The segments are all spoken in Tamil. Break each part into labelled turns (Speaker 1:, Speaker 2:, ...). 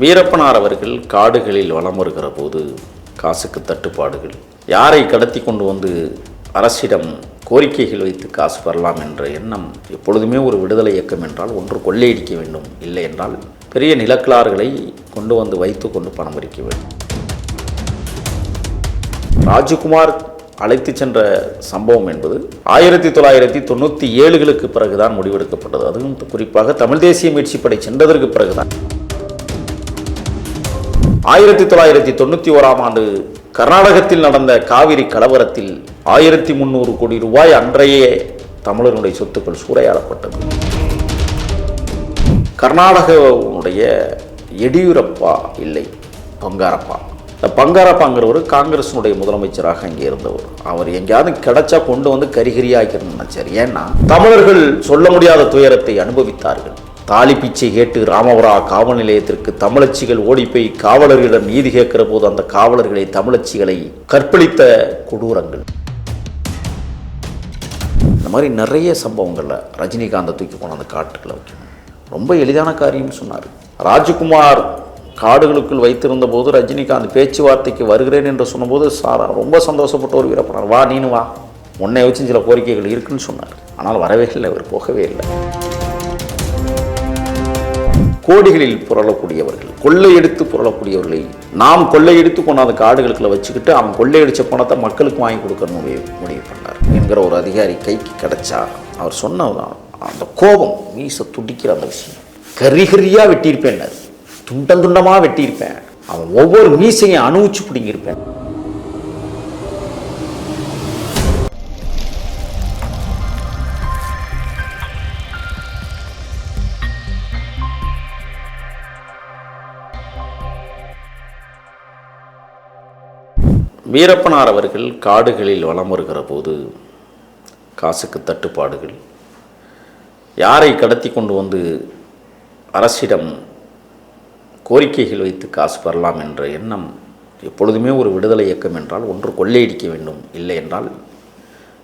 Speaker 1: வீரப்பனார் அவர்கள் காடுகளில் வலம் வருகிற போது காசுக்கு தட்டுப்பாடுகள். யாரை கடத்தி கொண்டு வந்து அரசிடம் கோரிக்கைகள் வைத்து காசு பெறலாம் என்ற எண்ணம் எப்பொழுதுமே ஒரு விடுதலை இயக்கம் என்றால் ஒன்று கொள்ளையடிக்க வேண்டும் இல்லை என்றால் பெரிய நிலக்கிழார்களை கொண்டு வந்து வைத்து கொண்டு பணம் பறிக்க வேண்டும். ராஜகுமார் அழைத்து சென்ற சம்பவம் என்பது ஆயிரத்தி தொள்ளாயிரத்தி தொண்ணூற்றி ஏழுகளுக்கு பிறகுதான் முடிவெடுக்கப்பட்டது. அதுவும் குறிப்பாக தமிழ் தேசிய முயற்சிப்படை சென்றதற்கு பிறகுதான். ஆயிரத்தி தொள்ளாயிரத்தி தொண்ணூற்றி ஓராம் ஆண்டு கர்நாடகத்தில் நடந்த காவிரி கலவரத்தில் ஆயிரத்தி முந்நூறு கோடி ரூபாய் அன்றையே தமிழர்களுடைய சொத்துக்கள் சூறையாடப்பட்டது. கர்நாடகனுடைய எடியூரப்பா இல்லை பங்காரப்பா. இந்த பங்காரப்பாங்கிறவர் காங்கிரஸினுடைய முதலமைச்சராக அங்கே இருந்தவர். அவர் எங்கேயாவது கிடைச்சா கொண்டு வந்து கரிகரியாக்கணும்னு நினைச்சார். ஏன்னா தமிழர்கள் சொல்ல முடியாத துயரத்தை அனுபவித்தார்கள். தாலி பிச்சை கேட்டு ராமபுரா காவல் நிலையத்திற்கு தமிழச்சிகள் ஓடிப்போய் காவலர்களிடம் நீதி கேட்கிற போது அந்த காவலர்களை தமிழச்சிகளை கற்பழித்த கொடூரங்கள். இந்த மாதிரி நிறைய சம்பவங்களில் ரஜினிகாந்தை தூக்கி போன அந்த காட்டுகளை வைக்கணும். ரொம்ப எளிதான காரியம் சொன்னார். ராஜ்குமார் காடுகளுக்குள் வைத்திருந்த போது ரஜினிகாந்த் பேச்சுவார்த்தைக்கு வருகிறேன் என்று சொன்னபோது சாரா ரொம்ப சந்தோஷப்பட்ட ஒரு வீரப்பனார். வா நீனு வா. உன்னை வச்சு சில கோரிக்கைகள் இருக்குன்னு சொன்னார். ஆனால் வரவே இல்லை அவர் போகவே இல்லை. கோடிகளில் புரளக்கூடியவர்கள் கொள்ளையெடுத்து புரளக்கூடியவர்களை நாம் கொள்ளையெடுத்து கொண்டாந்து காடுகளுக்குள்ள வச்சுக்கிட்டு அவன் கொள்ளையடிச்ச பணத்தை மக்களுக்கு வாங்கி கொடுக்கணும் முடிவு முடிவு பண்ணார். என்கிற ஒரு அதிகாரி கைக்கு கிடைச்சா அவர் சொன்னதுதான் அந்த கோபம் மீச துடிக்கிற அந்த விஷயம். கரி கரியாக வெட்டியிருப்பேன் துண்டம் துண்டமாக வெட்டியிருப்பேன். அவன் ஒவ்வொரு மீசையும் அணுவிச்சு பிடிங்கியிருப்பேன். வீரப்பனார் அவர்கள் காடுகளில் வலம் வருகிற போது காசுக்கு தட்டுப்பாடுகள். யாரை கடத்தி கொண்டு வந்து அரசிடம் கோரிக்கைகள் வைத்து காசு பெறலாம் என்ற எண்ணம் எப்பொழுதுமே ஒரு விடுதலை இயக்கம் என்றால் ஒன்று கொள்ளையடிக்க வேண்டும் இல்லை என்றால்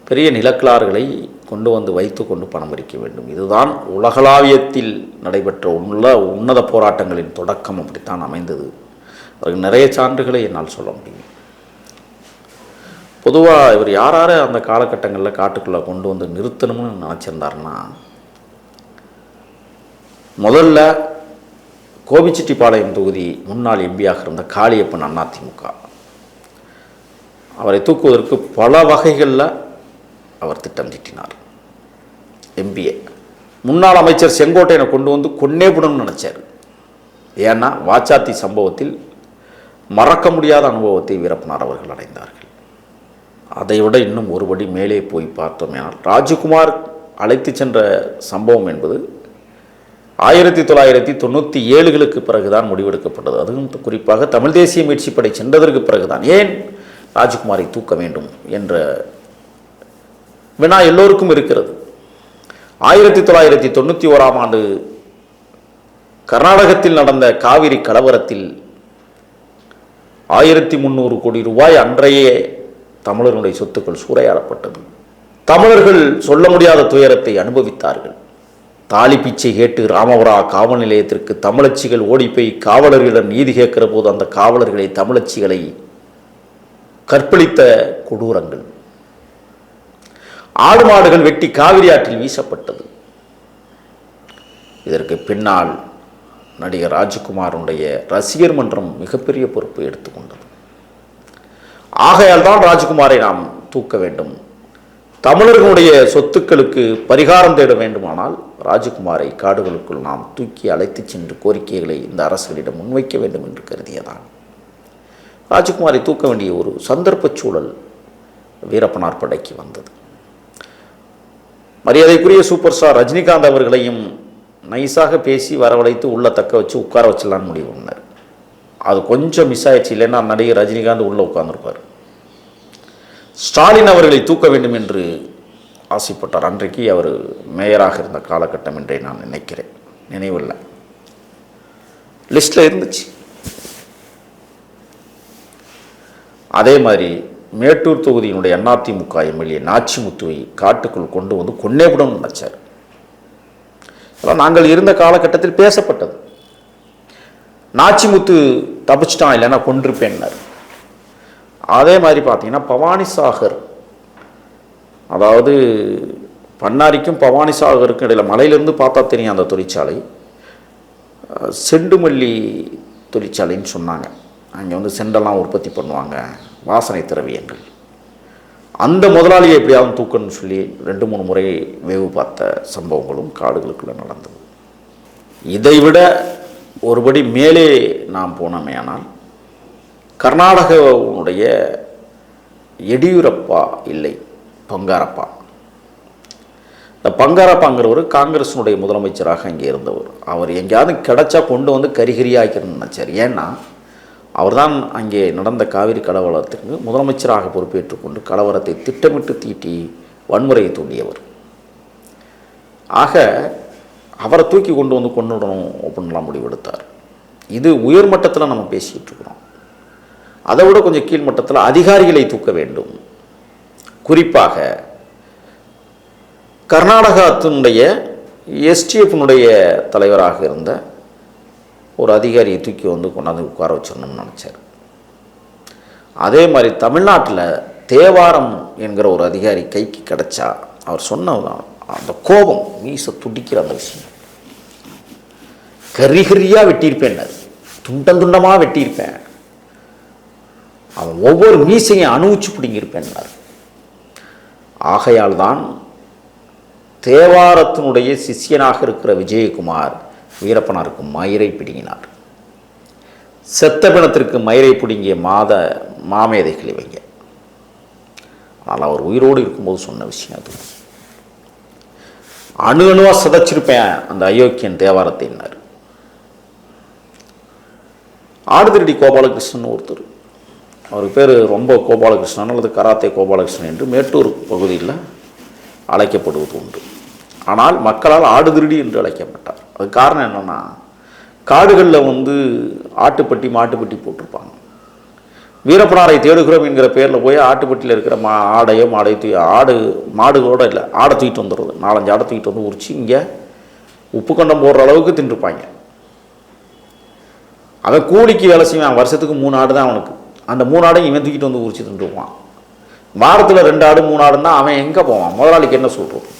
Speaker 1: பெரிய நிலக்கிழார்களை கொண்டு வந்து வைத்து கொண்டு பணம் பறிக்க வேண்டும். இதுதான் உலகளாவியத்தில் நடைபெற்ற உள்ள உன்னத போராட்டங்களின் தொடக்கம். அப்படித்தான் அமைந்தது. அதற்கு நிறைய சான்றுகளை என்னால் சொல்ல முடியும். பொதுவாக இவர் யார் யாரை அந்த காலகட்டங்களில் காட்டுக்குள்ளே கொண்டு வந்து நிறுத்தணும்னு நினச்சிருந்தாருன்னா முதல்ல கோபிச்செட்டிப்பாளையம் தொகுதி முன்னாள் எம்பியாக இருந்த காளியப்பன் அதிமுக அவரை தூக்குவதற்கு பல வகைகளில் அவர் திட்டம் தீட்டினார். எம்பிஏ. முன்னாள் அமைச்சர் செங்கோட்டையனை கொண்டு வந்து கொன்னே கொன்னேபுடணும்னு நினச்சார். ஏன்னா வாச்சாத்தி சம்பவத்தில் மறக்க முடியாத அனுபவத்தை வீரப்பனார் அவர்கள் அடைந்தார்கள். அதை விட இன்னும் ஒருபடி மேலே போய் பார்த்தோமேனால் ராஜகுமார் அழைத்து சென்ற சம்பவம் என்பது ஆயிரத்தி தொள்ளாயிரத்தி தொண்ணூற்றி ஏழுகளுக்கு பிறகுதான் முடிவெடுக்கப்பட்டது. அதுவும் குறிப்பாக தமிழ் தேசிய முயற்சிப்படை சென்றதற்கு பிறகுதான். ஏன் ராஜகுமாரை தூக்க வேண்டும் என்ற வினா எல்லோருக்கும் இருக்கிறது. ஆயிரத்தி தொள்ளாயிரத்தி தொண்ணூற்றி ஓராம் ஆண்டு கர்நாடகத்தில் நடந்த காவிரி கலவரத்தில் ஆயிரத்தி முந்நூறு கோடி ரூபாய் அன்றையே தமிழர்களுடைய சொத்துக்கள் சூறையாடப்பட்டது. தமிழர்கள் சொல்ல முடியாத துயரத்தை அனுபவித்தார்கள். தாலி பிச்சை கேட்டு ராமபுரா காவல் நிலையத்திற்கு தமிழச்சிகள் ஓடிப்போய் காவலர்களிடம் நீதி கேட்கிற போது அந்த காவலர்களை தமிழச்சிகளை கற்பழித்த கொடூரங்கள். ஆடு மாடுகள் வெட்டி காவிரி ஆற்றில் வீசப்பட்டது. இதற்கு பின்னால் நடிகர் ராஜ்குமாருடைய ரசிகர் மன்றம் மிகப்பெரிய பொறுப்பை எடுத்துக்கொண்டது. ஆகையால் தான் ராஜ்குமாரை நாம் தூக்க வேண்டும். தமிழர்களுடைய சொத்துக்களுக்கு பரிகாரம் தேட வேண்டுமானால் ராஜகுமாரை காடுகளுக்குள் நாம் தூக்கி அழைத்துச் சென்று கோரிக்கைகளை இந்த அரசுகளிடம் முன்வைக்க வேண்டும் என்று கருதியதான். ராஜகுமாரை தூக்க வேண்டிய ஒரு சந்தர்ப்பச் சூழல் வீரப்பனார் படைக்கு வந்தது. மரியாதைக்குரிய சூப்பர் ஸ்டார் ரஜினிகாந்த் அவர்களையும் நைஸாக பேசி வரவழைத்து உள்ள தக்க வச்சு உட்கார வச்சிடலான்னு முடிவு பண்ணார். அது கொஞ்சம் மிஸ் ஆயிடுச்சு. இல்லைன்னா நடிகர் ரஜினிகாந்த் உள்ளே உட்காந்துருப்பார் ஸ்டாலின் அவர்களை தூக்க வேண்டும் என்று ஆசைப்பட்டார். அன்றைக்கு அவர் மேயராக இருந்த காலகட்டம் என்றே நான் நினைக்கிறேன். நினைவில்லை. லிஸ்ட்டில் இருந்துச்சு. அதே மாதிரி மேட்டூர் தொகுதியினுடைய அதிமுக எம்எல்ஏ நாச்சிமுத்துவை காட்டுக்குள் கொண்டு வந்து கொன்னேபுடம் நினைச்சார் அதெல்லாம் நாங்கள் இருந்த காலகட்டத்தில் பேசப்பட்டது. நாச்சிமுத்து தப்பிச்சிட்டான் இல்லைன்னா கொண்டிருப்பேன்னார் அதே மாதிரி பார்த்தீங்கன்னா பவானி சாகர். அதாவது பண்ணாரிக்கும் பவானி சாகருக்கும் இடையில் மலையிலேருந்து பார்த்தா தெரியும் அந்த தொழிற்சாலை. செண்டுமல்லி தொழிற்சாலைன்னு சொன்னாங்க. அங்கே வந்து செண்டெல்லாம் உற்பத்தி பண்ணுவாங்க வாசனை திரவியங்கள். அந்த முதலாளியை எப்படியாவது தூக்கணும்னு சொல்லி ரெண்டு மூணு முறை வேவு பார்த்த சம்பவங்களும் காடுகளுக்குள்ளே நடந்தது. இதைவிட ஒருபடி மேலே நாம் போனோமே ஆனால் கர்நாடகவுடைய எடியூரப்பா இல்லை பங்காரப்பா. இந்த பங்காரப்பாங்கிறவர் காங்கிரஸினுடைய முதலமைச்சராக இங்கே இருந்தவர். அவர் எங்கேயாவது கிடைச்சா கொண்டு வந்து கரிகரியாக்கணும்னு நினச்சார். ஏன்னா அவர்தான் அங்கே நடந்த காவிரி கலவரத்துக்கு முதலமைச்சராக பொறுப்பேற்றுக்கொண்டு கலவரத்தை திட்டமிட்டு தீட்டி வன்முறையை தூண்டியவர். ஆக அவரை தூக்கி கொண்டு வந்து கொண்டுடணும் அப்படின்லாம் முடிவெடுத்தார். இது உயர்மட்டத்தில் நம்ம பேசிக்கிட்டு இருக்கிறோம். அதை விட கொஞ்சம் கீழ்மட்டத்தில் அதிகாரிகளை தூக்க வேண்டும். குறிப்பாக கர்நாடகத்தினுடைய எஸ்டிஎஃப்னுடைய தலைவராக இருந்த ஒரு அதிகாரியை தூக்கி வந்து கொண்டாந்து உட்கார வச்சிடணும்னு நினச்சார். அதே மாதிரி தமிழ்நாட்டில் தேவாரம் என்கிற ஒரு அதிகாரி கைக்கு கிடைச்சா அவர் சொன்ன அந்த கோபம் மீச துடிக்கிற அந்த விஷயம். கரி கரியாக வெட்டியிருப்பேன் துண்டம் துண்டமாக வெட்டியிருப்பேன். அவன் ஒவ்வொரு மீசையும் அணுவிச்சு பிடிங்கியிருப்பேன்னார் ஆகையால் தான் தேவாரத்தினுடைய சிஷ்யனாக இருக்கிற விஜயகுமார் வீரப்பனாருக்கு மயிரை பிடுங்கினார். செத்த பிணத்திற்கு மயிரை பிடுங்கிய மாத மாமேதைகள் இவங்க. ஆனால் அவர் உயிரோடு இருக்கும்போது சொன்ன விஷயம் அது. அணு அணுவாக சிதைச்சிருப்பேன் அந்த அயோக்கியன் தேவாரத்தினார் ஆடுதிரடி கோபாலகிருஷ்ணன் ஒருத்தர். அவருக்கு பேர் ரொம்ப கோபாலகிருஷ்ணன் அல்லது கராத்தே கோபாலகிருஷ்ணன் என்று மேட்டூர் பகுதியில் அழைக்கப்படுவது உண்டு. ஆனால் மக்களால் ஆடுதிருடி என்று அழைக்கப்பட்டார். அது காரணம் என்னென்னா காடுகளில் வந்து ஆட்டுப்பட்டி மாட்டுப்பட்டி போட்டிருப்பாங்க. வீரப்பனாரை தேடுகிறோம் என்கிற பேரில் போய் ஆட்டுப்பட்டியில் இருக்கிற மா ஆடையோ மாடை தூக்கி ஆடு மாடுகளோட இல்லை ஆடை தூக்கிட்டு வந்துடுறது. நாலஞ்சு ஆடை தூக்கிட்டு வந்து உரிச்சு இங்கே உப்பு கண்டம் போடுற அளவுக்கு தின்றுப்பாங்க. அவன் கூலிக்கு வேலை செய்வான். வருஷத்துக்கு மூணு ஆடு தான் அவனுக்கு. அந்த மூணு ஆடையும் இவன் தூக்கிட்டு வந்து உரிச்சு தின்றுவான். வாரத்தில் ரெண்டு ஆடு மூணு ஆடுன்னா அவன் எங்கே போவான்? முதலாளிக்கு என்ன சொல்கிறது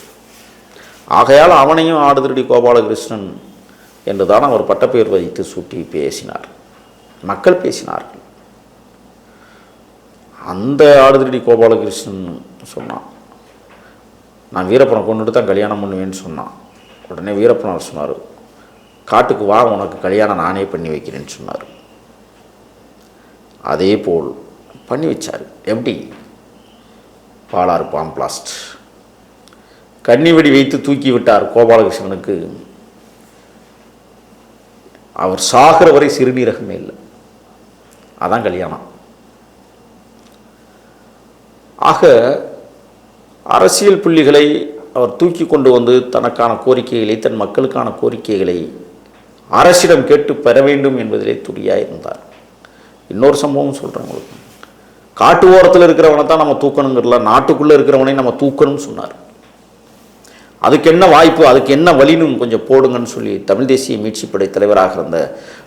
Speaker 1: ஆகையால் அவனையும் ஆடு திருடி கோபாலகிருஷ்ணன் என்று தான் அவர் பட்டப்பெயர் வைத்து சுட்டி பேசினார். மக்கள் பேசினார்கள். அந்த ஆடு திருடி கோபாலகிருஷ்ணன் சொன்னான். நான் வீரப்பனை கொண்டுட்டு தான் கல்யாணம் பண்ணுவேன்னு சொன்னான். உடனே வீரப்பனார் சொன்னார் காட்டுக்கு வா உனக்கு கல்யாணம் நானே பண்ணி வைக்கிறேன்னு சொன்னார். அதே போல் பண்ணி வச்சார். எப்படி பாலாறு பாம்பிளாஸ்ட் கன்னிவெடி வைத்து தூக்கி விட்டார் கோபாலகிருஷ்ணனுக்கு. அவர் சாகிற வரை சிறுநீரகமே இல்லை. அதான் கல்யாணம். ஆக அரசியல் புள்ளிகளை அவர் தூக்கி கொண்டு வந்து தனக்கான கோரிக்கைகளை தன் மக்களுக்கான கோரிக்கைகளை அரசிடம் கேட்டு பெற வேண்டும் என்பதிலே துடியாக இருந்தார். இன்னொரு சம்பவம் சொல்கிறேன் உங்களுக்கு. காட்டு ஓரத்தில் இருக்கிறவனை தான் நம்ம தூக்கணுங்கிறல நாட்டுக்குள்ளே இருக்கிறவனை நம்ம தூக்கணும்னு சொன்னார். அதுக்கு என்ன வாய்ப்பு அதுக்கு என்ன வழினும் கொஞ்சம் போடுங்கன்னு சொல்லி தமிழ் தேசிய மீட்சிப்படை தலைவராக இருந்த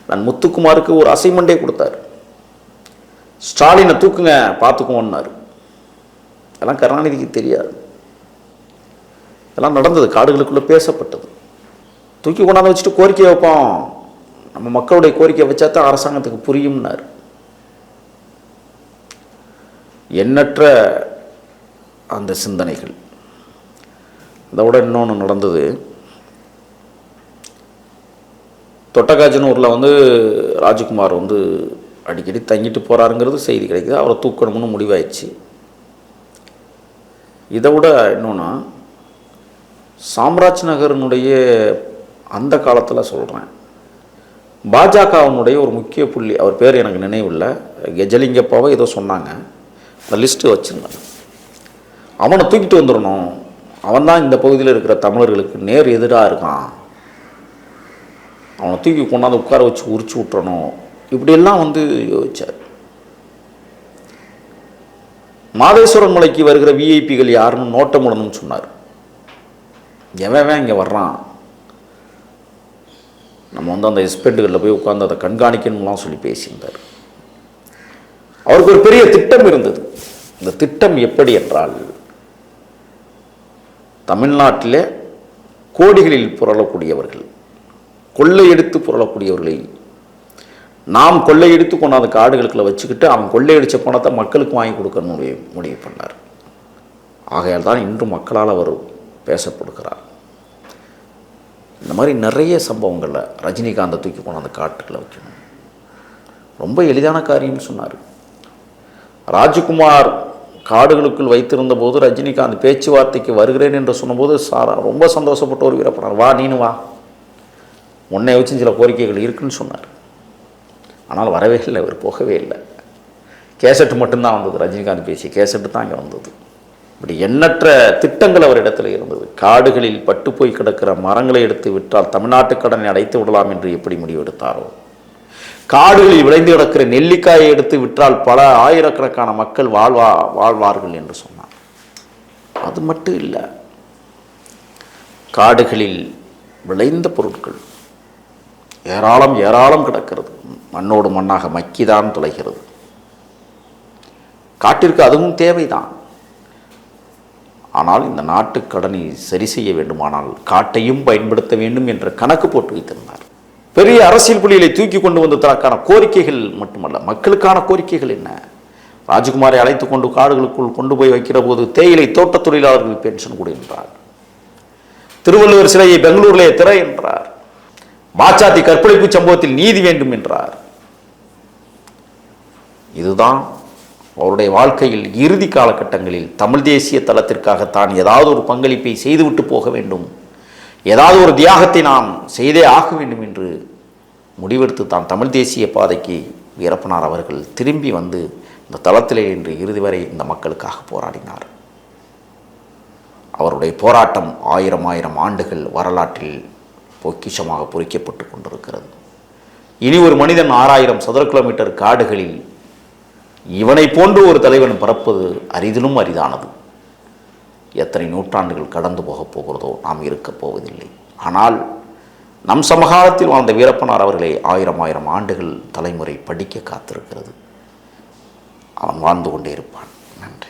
Speaker 1: நான் முத்துக்குமாருக்கு ஒரு அசைன்மெண்ட்டே கொடுத்தார். ஸ்டாலினை தூக்குங்க பார்த்துக்குவோன்னார் அதெல்லாம் கருணாநிதிக்கு தெரியாது. இதெல்லாம் நடந்தது காடுகளுக்குள்ளே பேசப்பட்டது. தூக்கி கொண்டாந்து வச்சுட்டு கோரிக்கை வைப்போம். நம்ம மக்களுடைய கோரிக்கை வச்சா தான் அரசாங்கத்துக்கு புரியும்னார். எண்ணற்ற அந்த சிந்தனைகள். அதை விட இன்னொன்று நடந்தது. தொட்டக்காஜனூரில் வந்து ராஜ்குமார் வந்து அடிக்கடி தங்கிட்டு போகிறாருங்கிறது செய்தி கிடைக்குது. அவரை தூக்கணும்னு முடிவாயிடுச்சு. இதை விட இன்னொன்று சாம்ராஜ் நகரனுடைய அந்த காலத்தில் சொல்கிறேன் பாஜகவினுடைய ஒரு முக்கிய புள்ளி அவர் பேர் எனக்கு நினைவில்லை. கெஜலிங்கப்பாவை ஏதோ சொன்னாங்க. அந்த லிஸ்ட்டு வச்சுருந்தான். அவனை தூக்கிட்டு வந்துடணும். அவன் தான் இந்த பகுதியில் இருக்கிற தமிழர்களுக்கு நேர் எதிராக இருக்கான். அவனை தூக்கி கொண்டாந்து உட்கார வச்சு உரிச்சு விட்டுறணும். இப்படியெல்லாம் வந்து யோசிச்சார். மாதேஸ்வரன் மலைக்கு வருகிற விஐபிகள் யாருன்னு நோட்டம் விடணும்னு சொன்னார். எவன் இங்கே வர்றான்? நம்ம வந்து அந்த எஸ்பெண்டுகளில் போய் உட்காந்து அதை கண்காணிக்கணும்லாம் சொல்லி பேசியிருந்தார். அவருக்கு ஒரு பெரிய திட்டம் இருந்தது. இந்த திட்டம் எப்படி என்றால் தமிழ்நாட்டிலே கோடிகளில் புரளக்கூடியவர்கள் கொள்ளையெடுத்து புரளக்கூடியவர்களை நாம் கொள்ளையடித்து கொண்டாந்து காடுகளுக்குள்ள வச்சுக்கிட்டு அவன் கொள்ளையடித்த பணத்தை மக்களுக்கு வாங்கி கொடுக்கணும் முடிவு முடிவு பண்ணார். ஆகையால் தான் இன்று மக்களால் அவர் பேசப்படுகிறார். இந்த மாதிரி நிறைய சம்பவங்களில் ரஜினிகாந்தை தூக்கி கொண்டாந்து காட்டுக்குள்ள வைக்கணும். ரொம்ப எளிதான காரியம்னு சொன்னார். ராஜ்குமார் காடுகளுக்குள் வைத்திருந்த போது ரஜினிகாந்த் பேச்சுவார்த்தைக்கு வருகிறேன் என்று சொன்னபோது சாரா ரொம்ப சந்தோஷப்பட்ட ஒரு வீரப்பனார். வா நீனு வா. உன்னை வச்சு சில கோரிக்கைகள் இருக்குன்னு சொன்னார். ஆனால் வரவே இல்லை அவர் போகவே இல்லை. கேசட்டு மட்டும்தான் வந்தது. ரஜினிகாந்த் பேசி கேசட்டு தான் இங்கே வந்தது. இப்படி எண்ணற்ற திட்டங்கள் அவர் இடத்துல இருந்தது. காடுகளில் பட்டு போய் கிடக்கிற மரங்களை எடுத்து விட்டால் தமிழ்நாட்டு கடனை அடைத்து விடலாம் என்று எப்படி முடிவெடுத்தாரோ? காடுகளில் விளைந்து கிடக்கிற நெல்லிக்காயை எடுத்து விற்றால் பல ஆயிரக்கணக்கான மக்கள் வாழ்வா வாழ்வார்கள் என்று சொன்னார் அது மட்டும் இல்லை காடுகளில் விளைந்த பொருட்கள் ஏராளம் ஏராளம் கிடக்கிறது. மண்ணோடு மண்ணாக மக்கிதான் துளைகிறது. காட்டிற்கு அதுவும் தேவைதான். ஆனால் இந்த நாட்டு கடனை சரி செய்ய வேண்டுமானால் காட்டையும் பயன்படுத்த வேண்டும் என்ற கணக்கு போட்டு வைத்திருந்தார். பெரிய அரசியல் புள்ளிகளை தூக்கி கொண்டு வந்ததற்கான கோரிக்கைகள் மட்டுமல்ல. மக்களுக்கான கோரிக்கைகள் என்ன? ராஜ்குமாரை அழைத்து கொண்டு காடுகளுக்குள் கொண்டு போய் வைக்கிற போது தேயிலை தோட்ட தொழிலாளர்கள் பென்ஷன் கொடு என்றார். திருவள்ளுவர் சிலையை பெங்களூரிலே திற என்றார். மாச்சாத்தி கற்பழிப்பு சம்பவத்தில் நீதி வேண்டும் என்றார். இதுதான் அவருடைய வாழ்க்கையில் இறுதி காலகட்டங்களில் தமிழ் தேசிய தளத்திற்காக தான் ஏதாவது ஒரு பங்களிப்பை செய்துவிட்டு போக வேண்டும் ஏதாவது ஒரு தியாகத்தை நாம் செய்தே ஆக வேண்டும் என்று முடிவெடுத்து தான் தமிழ் தேசிய பாதைக்கு வீரப்பனார் அவர்கள் திரும்பி வந்து இந்த தளத்திலே இன்று இறுதி வரை இந்த மக்களுக்காக போராடினார். அவருடைய போராட்டம் ஆயிரம் ஆயிரம் ஆண்டுகள் வரலாற்றில் பொக்கிஷமாக பொறிக்கப்பட்டு கொண்டிருக்கிறது. இனி ஒரு மனிதன் ஆறாயிரம் சதுர கிலோமீட்டர் காடுகளில் இவனை போன்று ஒரு தலைவன் பறப்பது அரிதிலும் அரிதானது. எத்தனை நூற்றாண்டுகள் கடந்து போகப் போகிறதோ நாம் இருக்கப் போவதில்லை. ஆனால் நம் சமகாலத்தில் வாழ்ந்த வீரப்பனார் அவர்களை ஆயிரம் ஆயிரம் ஆண்டுகள் தலைமுறை படிக்க காத்திருக்கிறது. அவன் வாழ்ந்து கொண்டே இருப்பான். நன்றி.